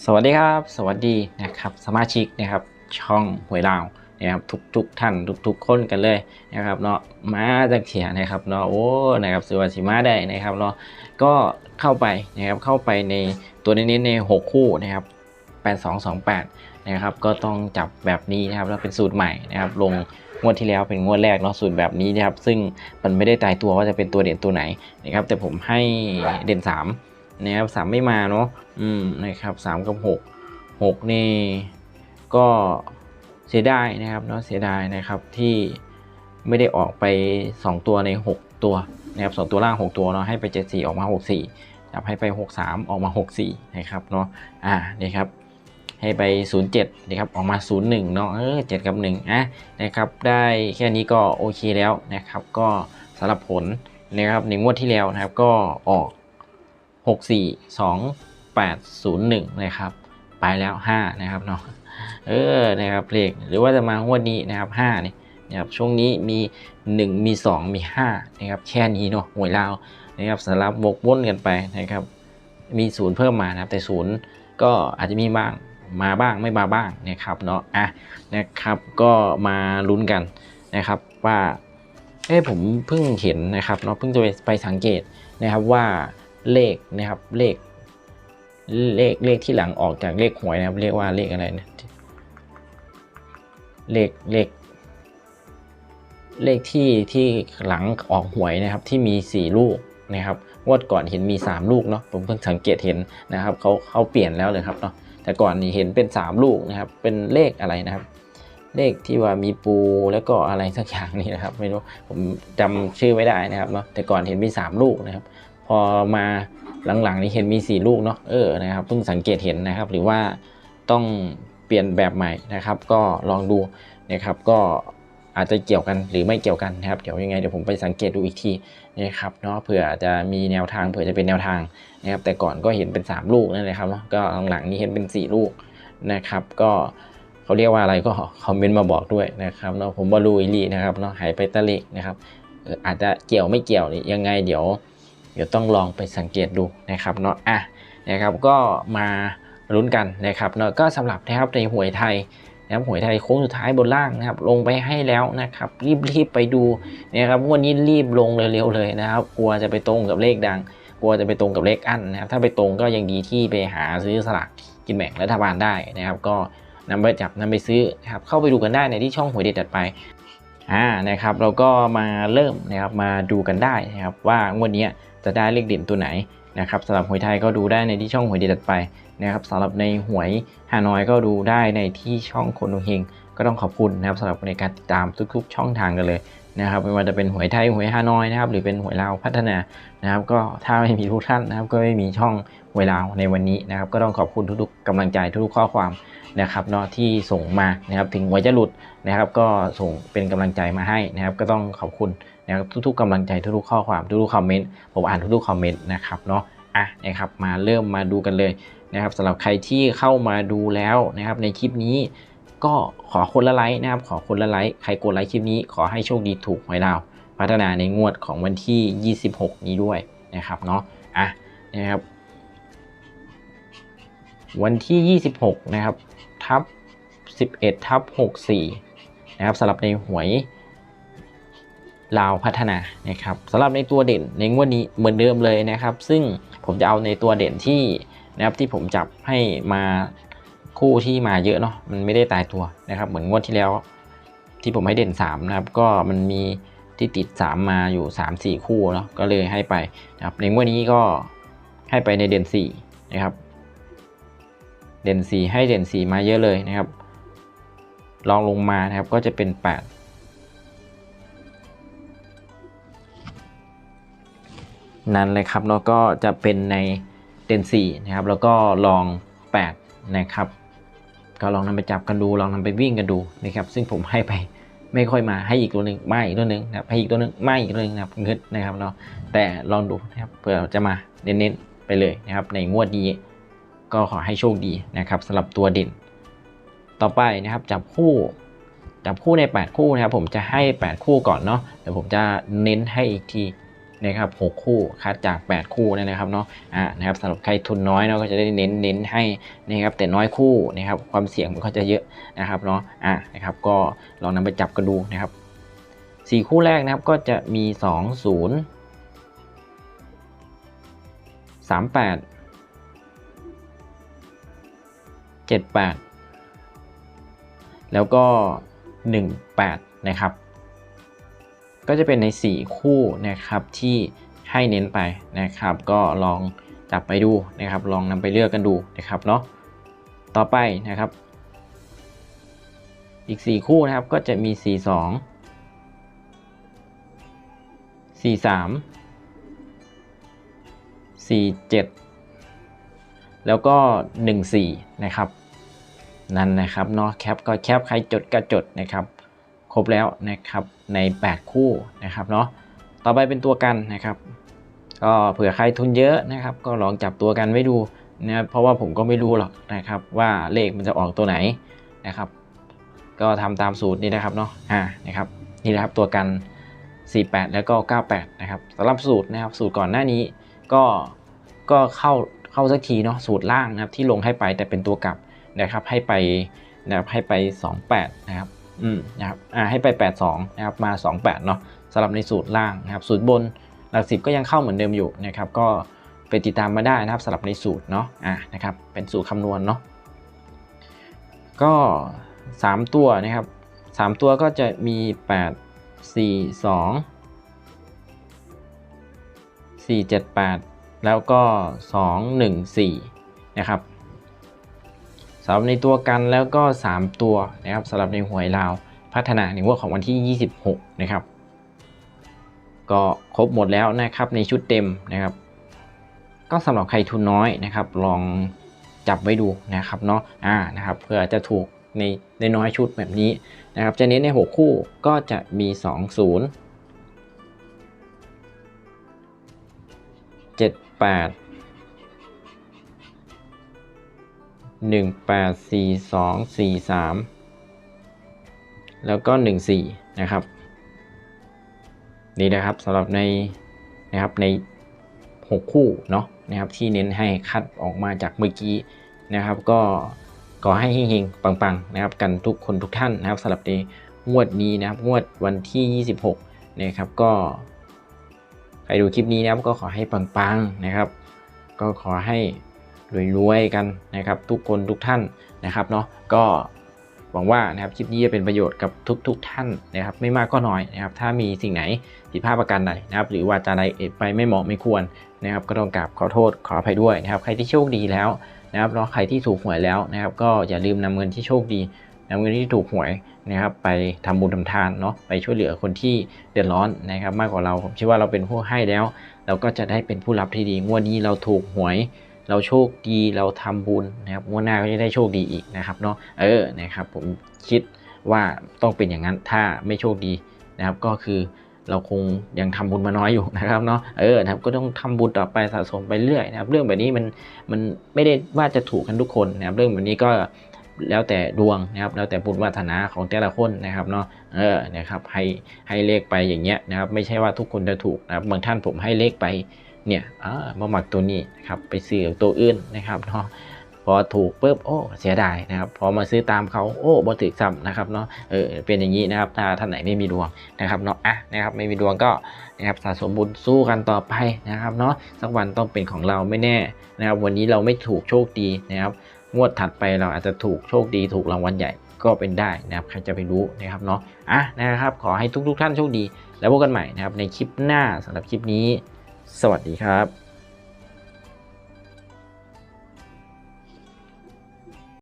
สวัสดีครับ สวัสดีนะครับสมาชิกนะครับช่องหวยลาวนะครับทุกทุกท่านทุกทุกคนกันเลยนะครับเนาะมาจากเถียนะครับเนาะโอ้นะครับสุวรรณสิมาได้นะครับเนาะก็เข้าไปนะครับเข้าไปในตัวนี้ใน 6 คู่นะครับ8228นะครับก็ต้องจับแบบนี้นะครับแล้วเป็นสูตรใหม่นะครับลงงวดที่แล้วเป็นงวดแรกเนาะสูตรแบบนี้นะครับซึ่งมันไม่ได้ตายตัวว่าจะเป็นตัวเด่นตัวไหนนะครับแต่ผมให้เด่น 3 นะครับสามไม่มาเนาะอืมนะครับสามกับหกหกนี่ก็เสียดายนะครับเนาะเสียดายนะครับที่ไม่ได้ออกไป 2 ตัวใน 6 ตัวนะครับสองตัวล่าง 6 ตัวเนาะให้ไป 7 4 ออกมา 6 4นะครับให้ไป 6 3 ออกมา 6 4 นะครับเนาะอ่านี่ครับให้ไป 07นะครับออกมา 01เนาะเออ7กับ1อะนะครับได้แค่นี้ก็โอเคแล้วนะครับก็สำหรับผลนะครับในงวดที่แล้วนะครับก็ออก 6 4 2 8 0 1 นะครับ ไปแล้ว 5 นะครับเนาะเออนะครับเลขหรือว่าจะมางวดนี้นะครับ5นี่นะครับช่วงนี้มี 1 มี 2 มี5นะครับแค่นี้เนาะหวยลาวนะครับสลับบกวนกันไปนะครับมีศูนย์เพิ่มมานะครับแต่ศูนย์ก็อาจจะมีบ้างมาบ้างไม่มาบ้างนะครับเนาะอะนะครับก็มาลุ้นกันนะครับว่าเอ้ผมเพิ่งเห็นนะครับเนาะเพิ่งจะไปสังเกตนะครับว่า เลขนะครับเลข เลขเลขที่หลังออกจากเลขหวยนะครับ เรียกว่าเลขอะไรนะเลขเลขเลขที่ที่หลังออกหวยนะครับที่มี 4 ลูกนะครับงวดก่อนเห็นมี 3 ลูกเนาะผมเพิ่งสังเกตเห็นนะครับเขาเขาเปลี่ยนแล้วเลยครับเนาะแต่ก่อนนี่เห็นเป็น 3 ลูกนะครับ เป็นเลขอะไรนะครับ เลขที่ว่ามีปูแล้วก็อะไรสักอย่างนี่นะครับ ไม่รู้ผมจำชื่อไม่ได้นะครับเนาะแต่ก่อนเห็นมี 3 ลูกนะครับ อมาหลังๆ นี้เห็นมี 4 ลูกเนาะเออนะครับเพิ่งสังเกตเห็นนะครับ หรือว่าต้องเปลี่ยนแบบใหม่นะครับ ก็ลองดูนะครับ ก็อาจจะเกี่ยวกันหรือไม่เกี่ยวกันนะครับเดี๋ยวยังไงเดี๋ยวผมไปสังเกตดูอีกทีนะครับเนาะเผื่อจะมีแนวทางเผื่อจะเป็นแนวทางนะครับ แต่ก่อนก็เห็นเป็น 3 ลูกนั่นเลยครับก็หลังๆนี้เห็นเป็น 4 ลูกนะครับ ก็เขาเรียกว่าอะไรก็คอมเมนต์มาบอกด้วยนะครับเนาะผมบอลูอีลีนะครับเนาะหายไปตะเล็กนะครับอออาจจะเกี่ยวไม่เกี่ยวนี่ยังไงเดี๋ยว เดี๋ยวต้องลองไปสังเกตดูนะครับเนาะอะนะครับก็มาลุ้นกันนะครับเนาะก็สำหรับนะครับในหวยไทยนะครับหวยไทยโค้งสุดท้ายบนล่างนะครับลงไปให้แล้วนะครับรีบๆไปดูนะครับวันนี้รีบลงเร็วๆเลยนะครับกลัวจะไปตรงกับเลขดัง กลัวจะไปตรงกับเลขอั้นนะครับถ้าไปตรงก็ยังดีที่ไปหาซื้อสลากกินแบ่งรัฐบาลได้นะครับ ก็นำไปจับนำไปซื้อนะครับเข้าไปดูกันได้ในที่ช่องหวยเด็ดจัดไปอ่านะครับเราก็มาเริ่มนะครับมาดูกันได้นะครับว่างวดนี้ จะได้เลขเด่นตัวไหนนะครับสำหรับหวยไทยก็ดูได้ในที่ช่องหวยเด็ดจัดไปนะครับสำหรับในหวยฮานอยก็ดูได้ในที่ช่องคนดวงเฮงก็ต้องขอบคุณนะครับสำหรับในการติดตามทุกๆ ช่องทางกันเลยนะครับไม่ว่าจะเป็นหวยไทยหวยฮานอยนะครับหรือเป็นหวยลาวพัฒนานะครับ ก็ถ้าไม่มีทุกท่านนะครับ ก็ไม่มีช่องหวยลาวในวันนี้นะครับ ก็ต้องขอบคุณทุกๆกำลังใจทุกๆข้อความนะครับเนาะที่ส่งมานะครับถึงหวยจะหลุดนะครับ ก็ส่งเป็นกำลังใจมาให้นะครับ ก็ต้องขอบคุณ นะครับทุกๆกำลังใจทุกๆข้อความทุกๆคอมเมนต์ผมอ่านทุกๆคอมเมนต์นะครับเนาะอะนะครับมาเริ่มมาดูกันเลยนะครับสำหรับใครที่เข้ามาดูแล้วนะครับในคลิปนี้ก็ขอคนละไลค์นะครับขอคนละไลค์ใครกดไลค์คลิปนี้ขอให้โชคดีถูกหวยดาว พัฒนาในงวดของวันที่ 26 นี้ด้วยนะครับเนาะอะนะครับ วันที่ 26 นะครับทับ 11ทับ64 นะครับสำหรับในหวย ลาวพัฒนานะครับสำหรับในตัวเด่นในงวดนี้เหมือนเดิมเลยนะครับ ซึ่งผมจะเอาในตัวเด่นที่นะครับที่ผมจับให้มาคู่ที่มาเยอะเนาะมันไม่ได้ตายตัวนะครับ เหมือนงวดที่แล้ว ที่ผมให้เด่น3นะครับก็มันมีที่ติด 3 มาอยู่ 3 4 คู่เนาะก็เลยให้ไปนะครับในงวดนี้ก็ให้ไปในเด่น4นะครับเด่น 4 ให้เด่น 4 มาเยอะเลยนะครับลองลงมานะครับก็จะเป็น 8 นั่นเลยครับแล้วก็จะเป็นในเด่น4นะครับ แล้วก็ลอง 8 นะครับ ก็ลองนำไปจับกันดู ลองนำไปวิ่งกันดูนะครับ ซึ่งผมให้ไปไม่ค่อยมาให้อีกตัวหนึ่งไม่อีกตัวหนึ่งนะครับให้อีกตัวหนึ่งไม่อีกตัวหนึ่งนะครับเงินนะครับเนาะแต่ลองดูนะครับเผื่อจะมาเน้นๆไปเลยนะครับ ในงวดนี้ก็ขอให้โชคดีนะครับสำหรับตัวเด่น ต่อไปนะครับจับคู่จับคู่ใน 8 คู่นะครับ ผมจะให้ 8 คู่ก่อนเนาะเดี๋ยวผมจะเน้นให้อีกที นะครับ6คู่คัดจาก 8 คู่เนี่ยนะครับเนาะอ่านะครับสำหรับใครทุนน้อยเนาะก็จะได้เน้นเน้นให้นะครับแต่น้อยคู่นะครับความเสี่ยงมันก็จะเยอะนะครับเนาะอ่านะครับก็ลองนำไปจับกันดูนะครับสี่คู่แรกนะครับก็จะมี 2 0 3 8 7 8 แล้วก็ 1 8 นะครับ ก็จะเป็นใน 4 คู่นะครับที่ให้เน้นไปนะครับ ก็ลองจับไปดูนะครับ ลองนำไปเลือกกันดูนะครับเนาะต่อไปนะครับ อีก 4 คู่นะครับก็จะมี 4 2 4 3 4 7 แล้วก็ 1 4 นะครับ นั่นนะครับเนาะแคปก็แคปใครจดก็จดนะครับ ครบแล้วนะครับใน 8 คู่นะครับเนาะต่อไปเป็นตัวกันนะครับ ก็เผื่อใครทุนเยอะนะครับ ก็ลองจับตัวกันไว้ดูนะครับเพราะว่าผมก็ไม่รู้หรอกนะครับ ว่าเลขมันจะออกตัวไหนนะครับ ก็ทำตามสูตรนี้นะครับเนาะอ่านะครับนี่นะครับตัวกัน 48 แล้วก็ 98 นะครับสำหรับสูตรนะครับสูตรก่อนหน้านี้ก็ก็เข้าเข้าสักทีเนาะสูตรล่างนะครับที่ลงให้ไปแต่เป็นตัวกลับนะครับให้ไปนะครับให้ไป 28 นะครับ อืมนะครับอ่าให้ไป 82นะครับมา 28เนาะสำหรับในสูตรล่างนะครับสูตรบนหลักสิบก็ยังเข้าเหมือนเดิมอยู่นะครับก็ไปติดตามมาได้นะครับสำหรับในสูตรเนาะอ่านะครับเป็นสูตรคำนวณเนาะก็ 3 ตัวนะครับ 3 ตัวก็จะมี 8 4 2 4 7 8 แล้วก็ 2 1 4 นะครับ สำหรับในตัวกันแล้วก็ 3 ตัวนะครับสำหรับในหวยลาวพัฒนาในงวดของวันที่ 26 นะครับ ก็ครบหมดแล้วนะครับในชุดเต็มนะครับ ก็สำหรับใครทุนน้อยนะครับ ลองจับไว้ดูนะครับเนาะอ่านะครับเพื่อจะถูกในในน้อยชุดแบบนี้นะครับจะเน้นใน 6 คู่ก็จะมี 2 0 7 8 1 8 4 2 4 3แล้วก็1 4นะครับ นี่นะครับสำหรับในนะครับใน6คู่เนาะนะครับที่เน้นให้คัดออกมาจากเมื่อกี้นะครับ ก็ขอให้เฮงๆปังๆนะครับ กันทุกคนทุกท่านนะครับสำหรับในงวดนี้นะครับงวดวันที่ 26นะครับก็ใครดูคลิปนี้นะครับก็ขอให้ปังๆนะครับ ก็ขอให้ รวยๆกันนะครับ ทุกคนทุกท่านนะครับเนาะก็หวังว่านะครับคลิปนี้จะเป็นประโยชน์กับทุกๆท่านนะครับ ไม่มากก็น้อยนะครับถ้ามีสิ่งไหนผิดพลาดประการใดนะครับ หรือว่าจะใดไปไม่เหมาะไม่ควรนะครับ ก็ต้องกราบขอโทษขออภัยด้วยนะครับ ใครที่โชคดีแล้วนะครับเนาะใครที่ถูกหวยแล้วนะครับ ก็อย่าลืมนำเงินที่โชคดีนำเงินที่ถูกหวยนะครับไปทำบุญทำทานเนาะไปช่วยเหลือคนที่เดือดร้อนนะครับ มากกว่าเราผมเชื่อว่าเราเป็นผู้ให้แล้ว เราก็จะได้เป็นผู้รับที่ดีงวดนี้เราถูกหวย เราโชคดีเราทำบุญนะครับงวดหน้าก็จะได้โชคดีอีกนะครับเนาะเออนะครับผมคิดว่าต้องเป็นอย่างนั้นถ้าไม่โชคดีนะครับก็คือเราคงยังทำบุญมาน้อยอยู่นะครับเนาะเออนะครับก็ต้องทำบุญต่อไปสะสมไปเรื่อยนะครับ เรื่องแบบนี้มันมันไม่ได้ว่าจะถูกกันทุกคนนะครับ เรื่องแบบนี้ก็แล้วแต่ดวงนะครับแล้วแต่บุญวาสนาของแต่ละคนนะครับเนาะเออนะครับให้ให้เลขไปอย่างเงี้ยนะครับ ไม่ใช่ว่าทุกคนจะถูกนะครับบางท่านผมให้เลขไป เนี่ยมาหมักตัวนี้นะครับไปซื้อตัวอื่นนะครับเนาะพอถูกปุ๊บโอ้เสียดายนะครับพอมาซื้อตามเขาโอ้บ่ถึกซ้ำนะครับเนาะเออเป็นอย่างนี้นะครับถ้าท่านไหนไม่มีดวงนะครับเนาะอะนะครับไม่มีดวงก็นะครับสะสมบุญสู้กันต่อไปนะครับเนาะสักวันต้องเป็นของเราไม่แน่นะครับ วันนี้เราไม่ถูกโชคดีนะครับงวดถัดไปเราอาจจะถูกโชคดีถูกรางวัลใหญ่ก็เป็นได้นะครับใครจะไปรู้นะครับเนาะอะนะครับ ขอให้ทุกๆท่านโชคดี แล้วพบกันใหม่นะครับในคลิปหน้าสำหรับคลิปนี้ สวัสดีครับ